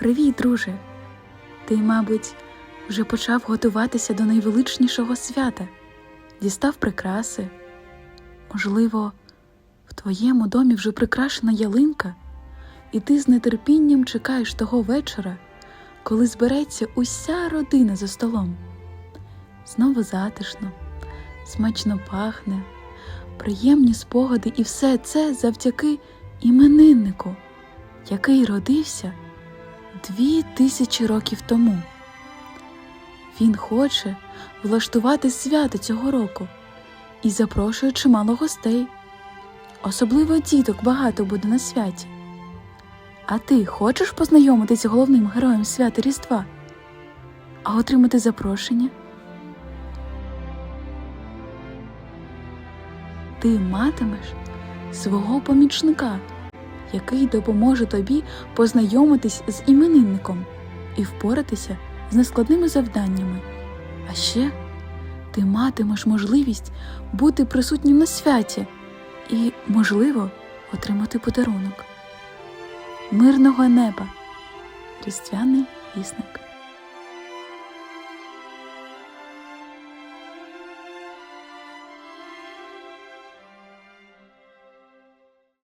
Привіт, друже. Ти, мабуть, вже почав готуватися до найвеличнішого свята, дістав прикраси. Можливо, в твоєму домі вже прикрашена ялинка, і ти з нетерпінням чекаєш того вечора, коли збереться уся родина за столом. Знову затишно, смачно пахне, приємні спогади, і все це завдяки імениннику, який родився дві тисячі років тому. Він хоче влаштувати свято цього року і запрошує чимало гостей. Особливо діток багато буде на святі. А ти хочеш познайомитися з головним героєм свята Різдва? А отримати запрошення? Ти матимеш свого помічника, який допоможе тобі познайомитись з іменинником і впоратися з нескладними завданнями. А ще ти матимеш можливість бути присутнім на святі і, можливо, отримати подарунок. Мирного неба, різдвяний вісник.